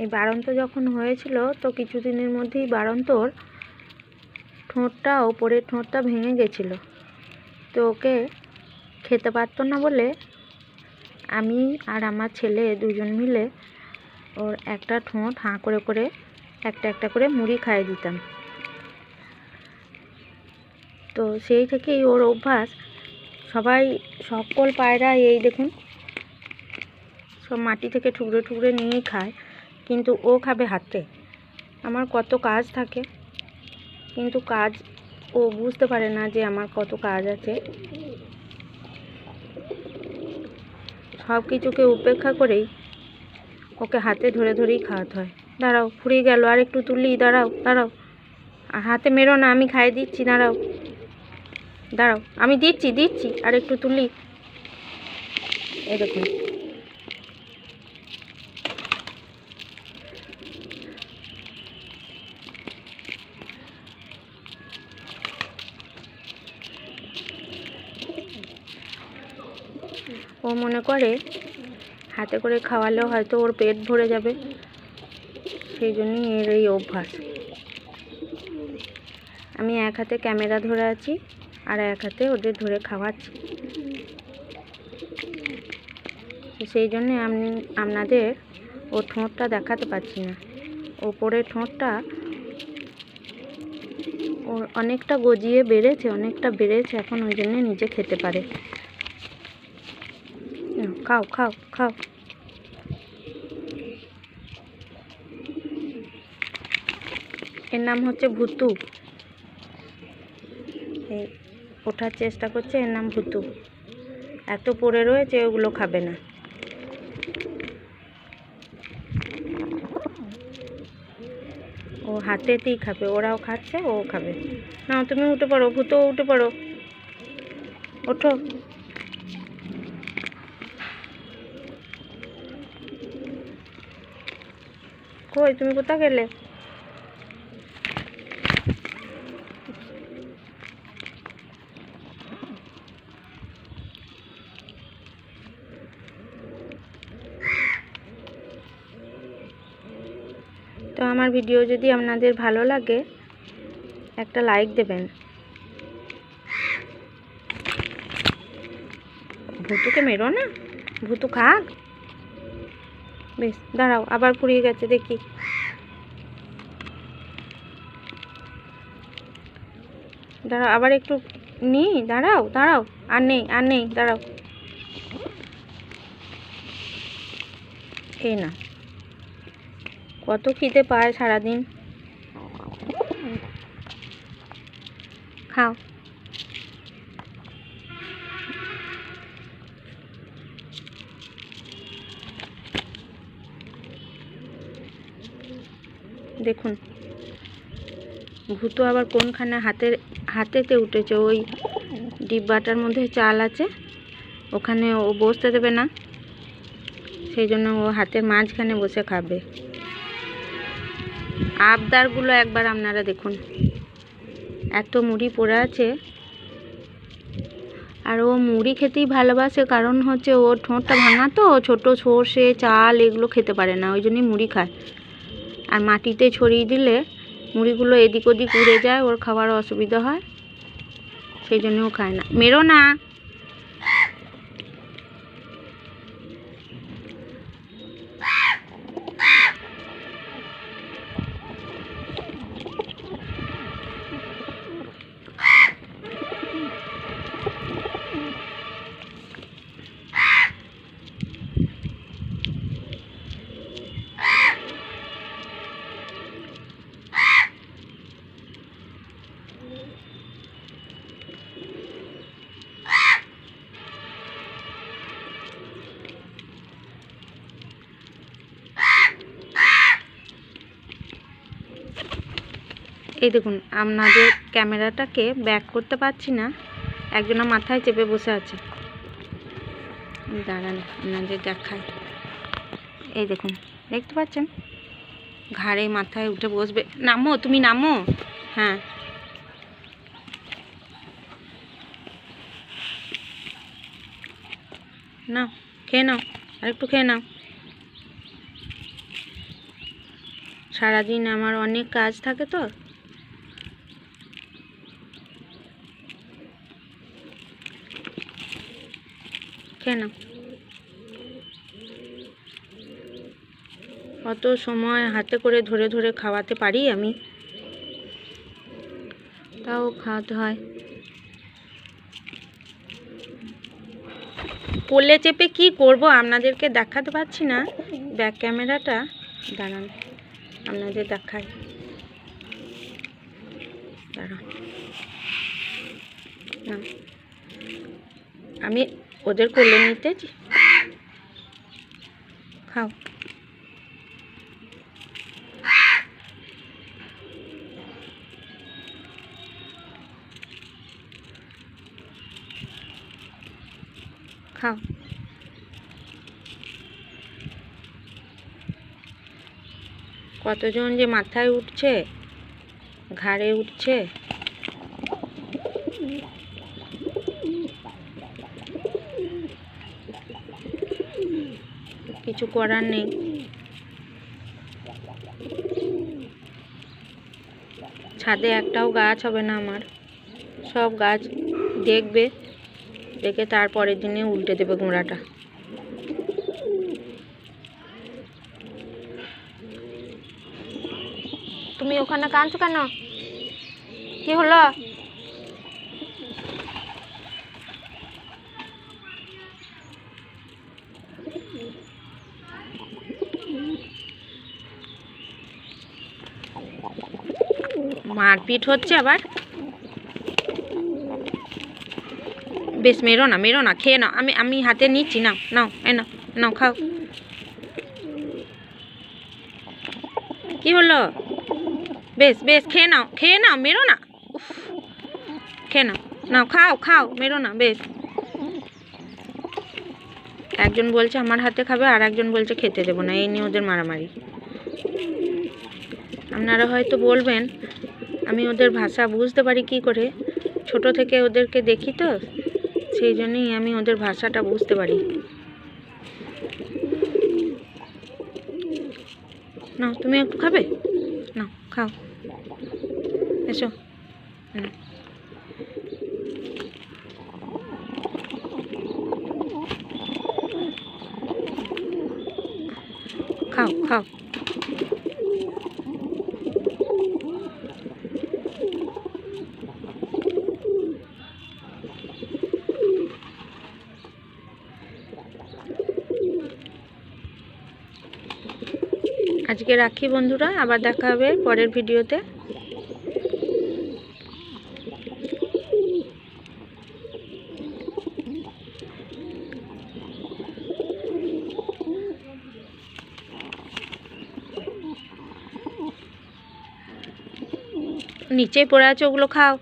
এই বাড়ন্ত যখন হয়েছিল, তো কিছুদিনের মধ্যেই বাড়ন্তর ঠোঁটটা, ওপরের ঠোঁটটা ভেঙে গেছিল। তো ওকে খেতে পারতো না বলে আমি আর আমার ছেলে দুজন মিলে ওর একটা ঠোঁট হাঁ করে করে, একটা একটা করে মুড়ি খাইয়ে দিতাম। তো সেই থেকেই ওর অভ্যাস, সবাই, সকল পায়রা এই দেখুন, সব মাটি থেকে ঠুকরে ঠুকরে নিয়েই খায়। কিন্তু ও খাবে হাতে আমার কত কাজ থাকে। কিন্তু কাজ ও বুঝতে পারে না যে আমার কত কাজ আছে। সব কিছুকে উপেক্ষা করেই ওকে হাতে ধরে ধরেই খাওয়াতে হয়। দাঁড়াও, ফুরিয়ে গেল, আর একটু তুলি দাঁড়াও দাঁড়াও। আর হাতে মেরো না, আমি খাইয়ে দিচ্ছি, দাঁড়াও। দাঁড়াও, আমি দিচ্ছি দিচ্ছি, আর একটু তুলি এই ও মনে করে হাতে করে খাওয়ালেও হয়তো ওর পেট ভরে যাবে। সেই জন্যই এর এই অভ্যাস। আমি এক হাতে ক্যামেরা ধরে আছি আর এক হাতে ওদের ধরে খাওয়াচ্ছি। সেই জন্যে আমি, আপনাদের ও ঠোঁটটা দেখাতে পারছি না। ওপরের ঠোঁটটা ওর অনেকটা গজিয়ে বেড়েছে, অনেকটা বেড়েছে, এখন ওই জন্যে নিজে খেতে পারে। খাও খাও খাও এর নাম হচ্ছে ভুতু। এই ওঠার চেষ্টা করছে এর নাম ভুতু। এত পড়ে রয়েছে, ওগুলো খাবে না। ও হাতেতেই খাবে, ওরাও খাচ্ছে, ও খাবে। না তুমি উঠে পড়ো, ভূতো, উঠে পড়ো। ওঠো। কই, তুমি কোথা গেলে? তো আমার ভিডিও যদি আপনাদের ভালো লাগে, একটা লাইক দেবেন। ভুতুকে মেরো না, ভুতু খাক। বেশ, দাঁড়াও, আবার ফুরিয়ে গেছে, দেখি। দাঁড়াও, আবার একটু নি, দাঁড়াও দাঁড়াও, আর নেই আর নেই, দাঁড়াও। এই না। কত খিদে পায় সারাদিন। খাও। দেখুন। ভূতো আবার কোনখানে হাতের, হাতেতে উঠেছে? ওই ডিব্বাটার মধ্যে চাল আছে। ওখানে ও বসতে দেবে না। সেই জন্য ও হাতের মাঝখানে বসে খাবে। আবদারগুলো একবার আপনারা দেখুন। এত মুড়ি পড়ে আছে। আর ও মুড়ি খেতেই ভালোবাসে, কারণ হচ্ছে ওর ঠোঁটটা ভাঙা তো, ছোট সর্ষে, চাল এগুলো খেতে পারে না, ওই জন্যই মুড়ি খায়। আর মাটিতে ছড়িয়ে দিলে মুড়িগুলো এদিক ওদিক উড়ে যায়, ওর খাওয়ার অসুবিধা হয়। সেই জন্য ও খায় না। মেরো না। এই দেখুন, আপনাদের ক্যামেরাটাকে ব্যাক করতে পারছি না। একজনা মাথায় চেপে বসে আছে। দাঁড়ান, আপনাদের দেখায় এই দেখুন, দেখতে পাচ্ছেন? ঘাড়ে, মাথায় উঠে বসবে। নামো, তুমি নামো। হ্যাঁ। নাও, খেয়ে নাও আর একটু খেয়ে নাও। সারাদিন আমার অনেক কাজ থাকে তো। কেন অত সময় হাতে করে ধরে ধরে খাওয়াতে পারি আমি? তাও খাওয়াতে হয়। কোলে চেপে কি করব আপনাদেরকে দেখাতে পারছি না। ব্যাক ক্যামেরাটা, দাঁড়ান, আপনাদের দেখাই। দাঁড়ান। আমি ওদের কোলে নিতে খাও। খাও। কতজন যে মাথায় উঠছে ঘাড়ে উঠছে? কিছু করার নেই। ছাদে একটাও গাছ হবে না আমার। সব গাছ দেখবে, দেখে তারপরের দিনে উল্টে দেবে গোড়াটা। তুমি ওখানে কাঁদছো কেন? কি হলো? মারপিট হচ্ছে আবার। বেশ, মেরো না মেরো না, খেয়ে নাও। আমি আমি হাতে নিচ্ছি, নাও নাও এ নাও নাও, খাও। কি হলো? বেশ বেশ, খেয়ে নাও খেয়ে নাও, মেরো না। খেয়ে নাও নাও, খাও খাও, মেরো না, বেশ। একজন বলছে আমার হাতে খাবে, আর একজন বলছে খেতে দেবো না, এই নিয়ে ওদের মারামারি। আপনারা হয়তো বলবেন আমি ওদের ভাষা বুঝতে পারি কি করে? ছোট থেকে ওদেরকে দেখি তো, সেই জন্যই আমি ওদের ভাষাটা বুঝতে পারি। নাও, তুমি একটু খাবে? নাও, খাও। এসো। খাও খাও। আজকে রাখি বন্ধুরা আবার দেখা হবে পরের ভিডিওতে। নিচেই পড়ে আছে ওগুলো খাও।